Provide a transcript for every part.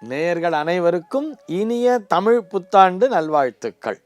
நேயர்கள் அனைவருக்கும் இனிய தமிழ் புத்தாண்டு நல்வாழ்த்துக்கள்.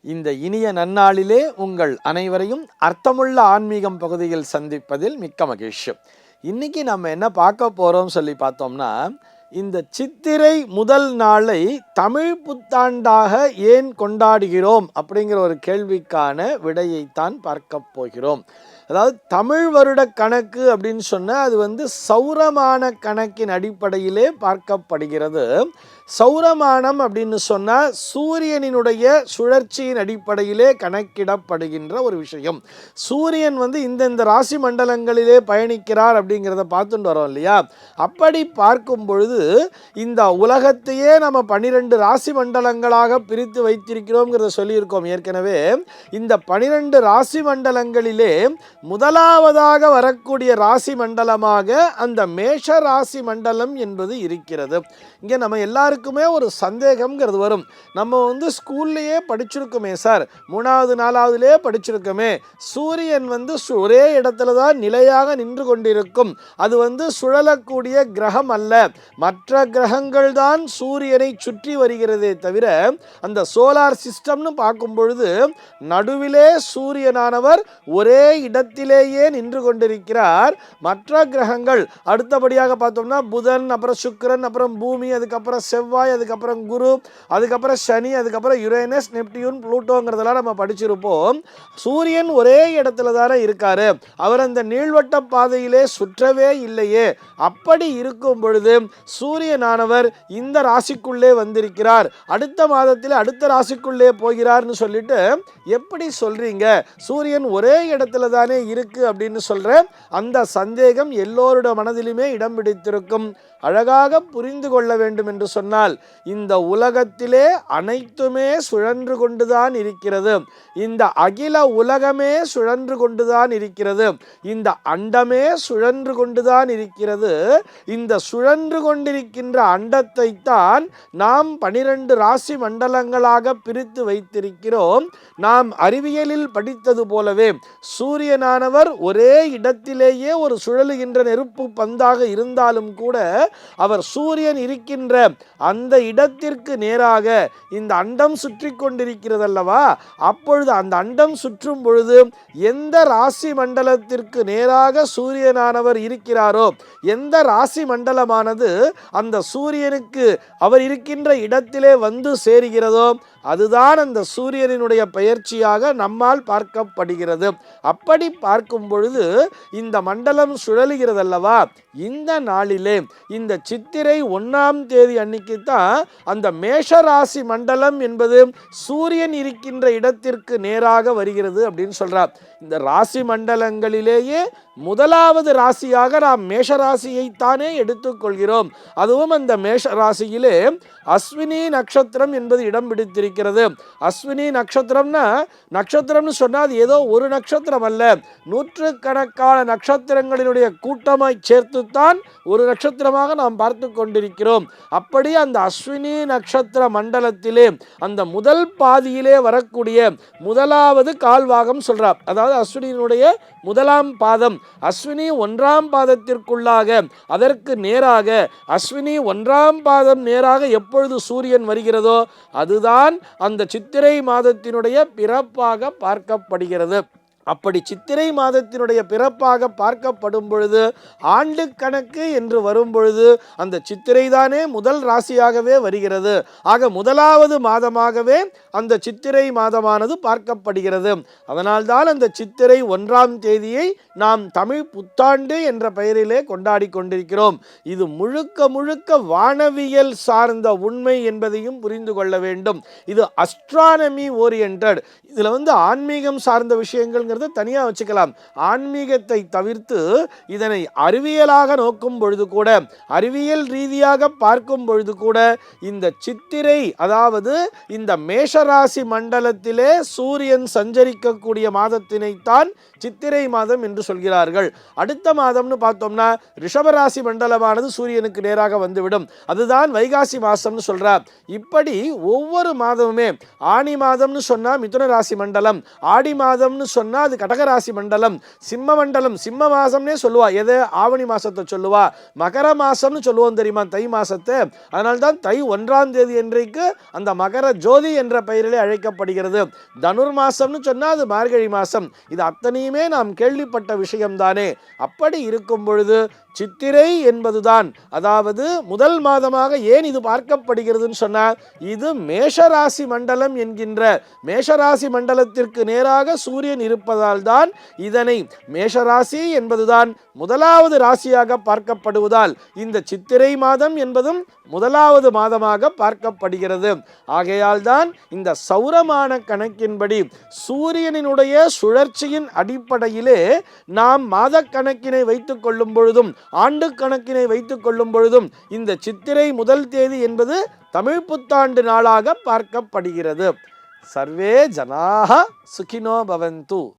இந்த இனிய நன்னாளிலே உங்கள் அனைவரையும் அர்த்தமுள்ள ஆன்மீகம் பகுதியில் சந்திப்பதில் மிக்க மகிழ்ச்சி. இன்னைக்கு நம்ம என்ன பார்க்க போறோம் சொல்லி பார்த்தோம்னா இந்த சித்திரை முதல் நாளை தமிழ் புத்தாண்டாக ஏன் கொண்டாடுகிறோம் அப்படிங்கிற ஒரு கேள்விக்கான விடையைத்தான் பார்க்க போகிறோம். அதாவது தமிழ் வருட கணக்கு அப்படின்னு சொன்னால் அது வந்து சௌரமான கணக்கின் அடிப்படையிலே பார்க்கப்படுகிறது. சௌரமானம் அப்படின்னு சொன்னால் சூரியனினுடைய சுழற்சியின் அடிப்படையிலே கணக்கிடப்படுகின்ற ஒரு விஷயம். சூரியன் வந்து இந்தந்த ராசி மண்டலங்களிலே பயணிக்கிறார் அப்படிங்கிறத பார்த்துட்டு வரோம் இல்லையா? அப்படி பார்க்கும் பொழுது இந்த உலகத்தையே நம்ம பன்னிரெண்டு ராசி மண்டலங்களாக பிரித்து வைத்திருக்கிறோங்கிறத சொல்லியிருக்கோம் ஏற்கனவே. இந்த பனிரெண்டு ராசி மண்டலங்களிலே முதலாவதாக வரக்கூடிய ராசி மண்டலமாக அந்த மேஷ ராசி மண்டலம் என்பது இருக்கிறது. இங்கே நம்ம எல்லாருக்குமே ஒரு சந்தேகம்ங்கிறது வரும். நம்ம வந்து ஸ்கூல்லையே படிச்சிருக்கோமே சார். மூணாவது நாலாவதுலேயே படிச்சிருக்கோமே. சூரியன் வந்து ஒரே இடத்துல தான் நிலையாக நின்று கொண்டிருக்கும். அது வந்து சுழலக்கூடிய கிரகம் அல்ல. மற்ற கிரகங்கள் தான் சூரியனை சுற்றி வருகிறதே தவிர அந்த சோலார் சிஸ்டம்னு பார்க்கும் பொழுது நடுவிலே சூரியனானவர் ஒரே இடத்திலேயே நின்று கொண்டிருக்கிறார். மற்ற கிரகங்கள் அடுத்தபடியாக பார்த்தோம்னா புதன் அப்புறம் சுக்கிரன் அப்புறம் பூமி அதுக்கப்புறம் செவ்வாய் அதுக்கப்புறம் குரு அதுக்கப்புறம் சனி அதுக்கப்புறம் யுரேனஸ் நெப்டியூன் ப்ளூட்டோங்கிறதெல்லாம் நம்ம படிச்சிருப்போம். சூரியன் ஒரே இடத்துல தானே இருக்காரு. அவர் அந்த நீள்வட்ட பாதையிலே சுற்றவே இல்லையே. அப்படி இருக்கும் பொழுது சூரியனானவர் இந்த ராசிக்குள்ளே வந்திருக்கிறார். அடுத்த மாதத்தில் அடுத்த ராசிக்குள்ளே போகிறார்னு சொல்லிட்டு எப்படி சொல்றீங்க? சூரியன் ஒரே இடத்துல தானே இருக்கு அப்படின்னு சொல்ற அந்த சந்தேகம் எல்லோருடைய மனதிலுமே இடம் பிடித்திருக்கும். அழகாக புரிந்து கொள்ள வேண்டும் என்று சொன்னால் இந்த உலகத்திலே அனைத்துமே சுழன்று கொண்டுதான் இருக்கிறது. இந்த அகில உலகமே சுழன்று கொண்டுதான் இருக்கிறது. இந்த அண்டமே சுழன்று கொண்டுதான் இருக்கிறது. இந்த சுழன்று கொண்டிருக்கின்ற அண்டத்தை தான் நாம் பனிரெண்டு ராசி மண்டலங்களாக பிரித்து வைத்திருக்கிறோம். நாம் அறிவியலில் படித்தது போலவே சூரியனானவர் ஒரே இடத்திலேயே ஒரு சுழலுகின்ற நெருப்பு பந்தாக இருந்தாலும் கூட அவர் சூரியன் இருக்கின்ற அந்த இடத்திற்கு நேராக இந்த அண்டம் சுற்றி கொண்டிருக்கிறதல்லவா? அப்பொழுது அந்த அண்டம் சுற்றும் பொழுது எந்த ராசி மண்டலத்திற்கு நேராக சூரியனானவர் இருக்கிறாரோ எந்த ராசி மண்டலமானது அந்த சூரியனுக்கு அவர் இருக்கின்ற இடத்திலே வந்து சேருகிறதோ அதுதான் அந்த சூரியனினுடைய பெயர்ச்சியாக நம்மால் பார்க்கப்படுகிறது. அப்படி பார்க்கும் பொழுது இந்த மண்டலம் சுழலுகிறதல்லவா? இந்த நாளிலே. இந்த சித்திரை ஒன்றாம் தேதி அன்னைக்கு தான் அந்த மேஷராசி மண்டலம் என்பது சூரியன் இருக்கின்ற இடத்திற்கு நேராக வருகிறது அப்படின்னு சொல்கிறார் இந்த ராசி மண்டலங்களிலேயே முதலாவது ராசியாக நாம் மேஷராசியைத்தானே எடுத்துக்கொள்கிறோம். அதுவும் அந்த மேஷ ராசியிலே அஸ்வினி நட்சத்திரம் என்பது இடம் பிடித்திருக்கிறது. இருக்கிறது அஸ்வினி நட்சத்திரம்னா நட்சத்திரம்னு சொன்னால் அது ஏதோ ஒரு நட்சத்திரம் அல்ல. நூற்று கணக்கான நட்சத்திரங்களினுடைய கூட்டமாய் சேர்த்துத்தான் ஒரு நட்சத்திரமாக நாம் பார்த்து கொண்டிருக்கிறோம். அப்படி அந்த அஸ்வினி நட்சத்திர மண்டலத்திலே அந்த முதல் பாதியிலே வரக்கூடிய முதலாவது கால்வாகம் சொல்கிறார் அதாவது அஸ்வினியினுடைய முதலாம் பாதம். அஸ்வினி ஒன்றாம் பாதத்திற்குள்ளாக அதற்கு நேராக அஸ்வினி ஒன்றாம் பாதம் நேராக எப்பொழுது சூரியன் வருகிறதோ அதுதான் அந்த சித்திரை மாதத்தினுடைய பிறப்பாக பார்க்கப்படுகிறது. அப்படி சித்திரை மாதத்தினுடைய பிறப்பாக பார்க்கப்படும் பொழுது ஆண்டு கணக்கு என்று வரும் பொழுது அந்த சித்திரை தானே முதல் ராசியாகவே வருகிறது. ஆக முதலாவது மாதமாகவே அந்த சித்திரை மாதமானது பார்க்கப்படுகிறது. அதனால்தான் அந்த சித்திரை ஒன்றாம் தேதியை நாம் தமிழ் புத்தாண்டு என்ற பெயரிலே கொண்டாடி கொண்டிருக்கிறோம். இது முழுக்க முழுக்க வானவியல் சார்ந்த உண்மை என்பதையும் புரிந்து கொள்ள வேண்டும். இது அஸ்ட்ரானமி ஓரியன்ட் இதில் வந்து ஆன்மீகம் சார்ந்த விஷயங்கள்ங்கிறத தனியாக வச்சுக்கலாம். ஆன்மீகத்தை தவிர்த்து இதனை அறிவியலாக நோக்கும் பொழுது கூட அறிவியல் ரீதியாக பார்க்கும் பொழுது கூட இந்த சித்திரை அதாவது இந்த மேஷராசி மண்டலத்திலே சூரியன் சஞ்சரிக்கக்கூடிய மாதத்தினைத்தான் சித்திரை மாதம் என்று சொல்கிறார்கள். அடுத்த மாதம்னு பார்த்தோம்னா ரிஷபராசி மண்டலமானது சூரியனுக்கு நேராக வந்துவிடும். அதுதான் வைகாசி மாதம்னு சொல்கிறார் இப்படி ஒவ்வொரு மாதமுமே ஆனி மாதம்னு சொன்னா மிதுன ராசி கடகராசி மண்டலம். ஆடி மாதம்னு சொன்னால் அது கடகராசி மண்டலம். சிம்ம மண்டலம் சிம்ம மாதம்னே சொல்லுவா. எது? ஆவணி மாதத்தை சொல்லுவா. மகர மாசம்னு சொல்லுவோம் தெரியுமா? தை மாதத்தை அதனால தான் தை ஒன்றாம் தேதி என்றைக்கு அந்த மகர ஜோதி என்ற பெயரிலே அழைக்கப்படுகிறது. தனுர் மாசம்னு சொன்னால் அது மார்கழி மாதம் இது அத்தனையுமே நாம் கேள்விப்பட்ட விஷயம்தானே. அப்படி இருக்கும் பொழுது சித்திரை என்பதுதான். அதாவது முதல் மாதமாக ஏன் இது பார்க்கப்படுகிறதுன்னு சொன்னால் இது மேஷராசி மண்டலம் என்கின்ற மேஷராசி மண்டலத்திற்கு நேராக சூரியன் இருப்பதால் தான் இதனை மேஷராசி என்பதுதான் முதலாவது ராசியாக பார்க்கப்படுவதால் இந்த சித்திரை மாதம் என்பதும் முதலாவது மாதமாக பார்க்கப்படுகிறது. ஆகையால் தான் இந்த சௌரமான கணக்கின்படி சூரியனினுடைய சுழற்சியின் அடிப்படையிலே நாம் மாத கணக்கினை வைத்துக் கொள்ளும் பொழுதும் ஆண்டு கணக்கினை வைத்துக் கொள்ளும் பொழுதும் இந்த சித்திரை முதல் தேதி என்பது தமிழ் புத்தாண்டு நாளாக பார்க்கப்படுகிறது. சர்வே ஜனாக சுகினோ பவந்து.